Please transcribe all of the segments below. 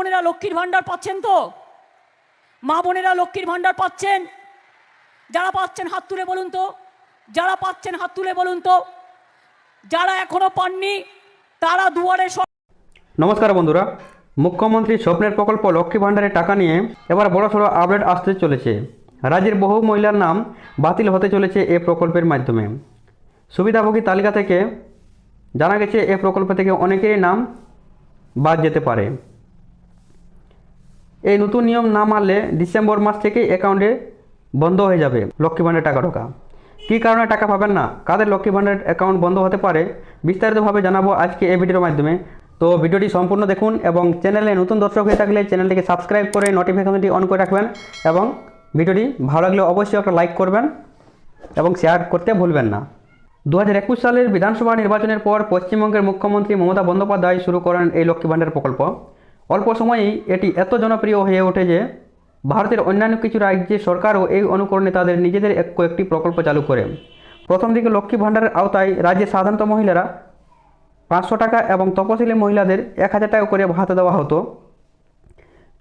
বোনেরা লক্ষ্মীর ভাণ্ডার পাচ্ছেন তো? মা বোনেরা লক্ষ্মীর ভাণ্ডার পাচ্ছেন? যারা পাচ্ছেন হাত তুলে বলুন তো। যারা পাচ্ছেন হাত তুলে বলুন তো। যারা এখনও পাননি, তারা দুয়ারে নমস্কার বন্ধুরা। মুখ্যমন্ত্রী স্বপ্নের প্রকল্প লক্ষ্মী ভাণ্ডারের টাকা নিয়ে এবার বড় সড়ো আপডেট আসতে চলেছে। রাজ্যের বহু মহিলার নাম বাতিল হতে চলেছে এ প্রকল্পের মাধ্যমে। সুবিধাভোগী তালিকা থেকে জানা গেছে, এ প্রকল্প থেকে অনেকেরই নাম বাদ যেতে পারে। এই নতুন নিয়ম না মানলে ডিসেম্বর মাস থেকেই অ্যাকাউন্টে বন্ধ হয়ে যাবে লক্ষ্মী ভাণ্ডারের টাকা ঢোকা। কী কারণে টাকা পাবেন না? কাদের লক্ষ্মী ভাণ্ডারের অ্যাকাউন্ট বন্ধ হতে পারে? বিস্তারিতভাবে জানাব আজকে এই ভিডিওর মাধ্যমে। তো ভিডিওটি সম্পূর্ণ দেখুন এবং চ্যানেলে নতুন দর্শক হয়ে থাকলে চ্যানেলটিকে সাবস্ক্রাইব করে নোটিফিকেশনটি অন করে রাখবেন এবং ভিডিওটি ভালো লাগলে অবশ্যই একটা লাইক করবেন এবং শেয়ার করতে ভুলবেন না। দু একুশ সালের বিধানসভা নির্বাচনের পর পশ্চিমবঙ্গের মুখ্যমন্ত্রী মমতা বন্দ্যোপাধ্যায় শুরু করেন এই লক্ষ্মী ভাণ্ডার প্রকল্প। অল্প সময়েই এটি এত জনপ্রিয় হয়ে ওঠে যে ভারতের অন্যান্য কিছু রাজ্যের সরকারও এই অনুকরণে তাদের নিজেদের এক কয়েকটি প্রকল্প চালু করে। প্রথম দিকে লক্ষ্মী ভাণ্ডারের আওতায় রাজ্যের সাধারণত মহিলারা পাঁচশো টাকা এবং তপশিলি মহিলাদের এক হাজার টাকা করে ভাতা দেওয়া হতো।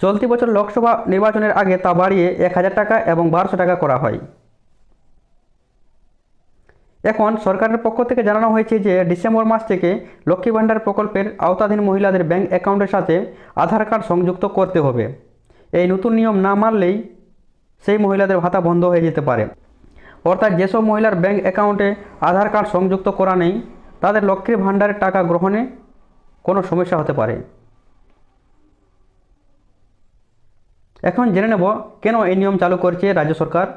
চলতি বছর লোকসভা নির্বাচনের আগে তা বাড়িয়ে এক হাজার টাকা এবং বারোশো টাকা করা হয়। এখন সরকারের পক্ষ থেকে জানানো হয়েছে যে ডিসেম্বর মাস থেকে লক্ষ্মী ভাণ্ডার প্রকল্পের আওতাধীন মহিলাদের ব্যাংক অ্যাকাউন্টের সাথে আধার কার্ড সংযুক্ত করতে হবে। এই নতুন নিয়ম না মানলেই সেই মহিলাদের ভাতা বন্ধ হয়ে যেতে পারে। অর্থাৎ যেসব মহিলার ব্যাংক অ্যাকাউন্টে আধার কার্ড সংযুক্ত করা নেই, তাদের লক্ষ্মীর ভাণ্ডারের টাকা গ্রহণে কোনো সমস্যা হতে পারে। এখন জেনে নেব কেন এই নিয়ম চালু করছে রাজ্য সরকার।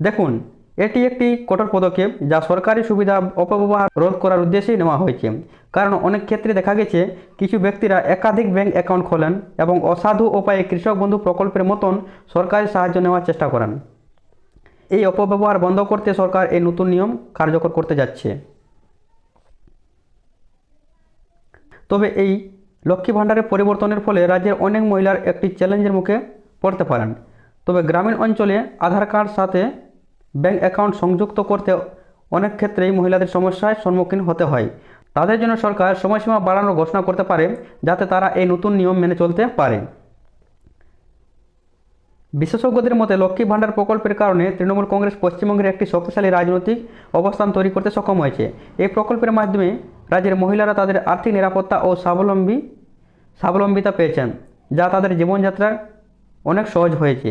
দেখুন এটি একটি কঠোর পদক্ষেপ যা সরকারি সুবিধা অপব্যবহার রোধ করার উদ্দেশ্যেই নেওয়া হয়েছে। কারণ অনেক ক্ষেত্রে দেখা গেছে, কিছু ব্যক্তিরা একাধিক ব্যাংক অ্যাকাউন্ট খোলেন এবং অসাধু উপায়ে কৃষক বন্ধু প্রকল্পের মতন সরকারি সাহায্য নেওয়ার চেষ্টা করেন। এই অপব্যবহার বন্ধ করতে সরকার এই নতুন নিয়ম কার্যকর করতে যাচ্ছে। তবে এই লক্ষ্মী ভাণ্ডারের পরিবর্তনের ফলে রাজ্যের অনেক মহিলার একটি চ্যালেঞ্জের মুখে পড়তে পারেন। তবে গ্রামীণ অঞ্চলে আধার কার্ড সাথে ব্যাংক অ্যাকাউন্ট সংযুক্ত করতে অনেক ক্ষেত্রেই মহিলাদের সমস্যার সম্মুখীন হতে হয়। তাদের জন্য সরকার সময়সীমা বাড়ানোর ঘোষণা করতে পারে, যাতে তারা এই নতুন নিয়ম মেনে চলতে পারে। বিশেষজ্ঞদের মতে, লক্ষ্মী ভাণ্ডার প্রকল্পের কারণে তৃণমূল কংগ্রেস পশ্চিমবঙ্গের একটি শক্তিশালী রাজনৈতিক অবস্থান তৈরি করতে সক্ষম হয়েছে। এই প্রকল্পের মাধ্যমে রাজ্যের মহিলারা তাদের আর্থিক নিরাপত্তা ও স্বাবলম্বী, স্বাবলম্বিতা পেয়েছেন, যা তাদের জীবনযাত্রা অনেক সহজ হয়েছে।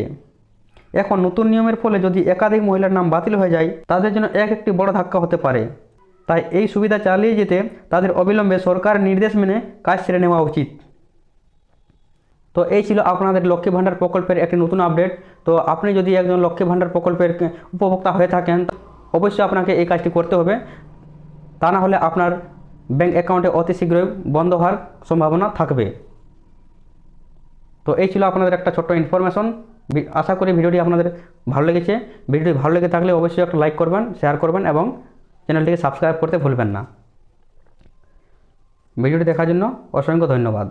এখন নতুন নিয়মের ফলে যদি একাধিক মহিলার নাম বাতিল হয়ে যায়, তাদের জন্য এক একটি বড় ধাক্কা হতে পারে। তাই এই সুবিধা চালিয়ে যেতে তাদের অবিলম্বে সরকার নির্দেশ মেনে কাজ সেরে নেওয়া উচিত। তো এই ছিল আপনাদের লক্ষ্মী ভাণ্ডার প্রকল্পের একটি নতুন আপডেট। তো আপনি যদি একজন লক্ষ্মী ভাণ্ডার প্রকল্পের উপভোক্তা হয়ে থাকেন অবশ্যই আপনাকে এই কাজটি করতে হবে। তা না হলে আপনার ব্যাঙ্ক অ্যাকাউন্টে অতি শীঘ্রই বন্ধ হওয়ার সম্ভাবনা থাকবে। তো এই ছিল আপনাদের একটা ছোট্ট ইনফরমেশন। আশা করি ভিডিওটি আপনাদের ভালো লেগেছে। ভিডিওটি ভালো লেগে থাকলে অবশ্যই একটা লাইক করবেন, শেয়ার করবেন এবং চ্যানেলটিকে সাবস্ক্রাইব করতে ভুলবেন না। ভিডিওটি দেখার জন্য অসংখ্য ধন্যবাদ।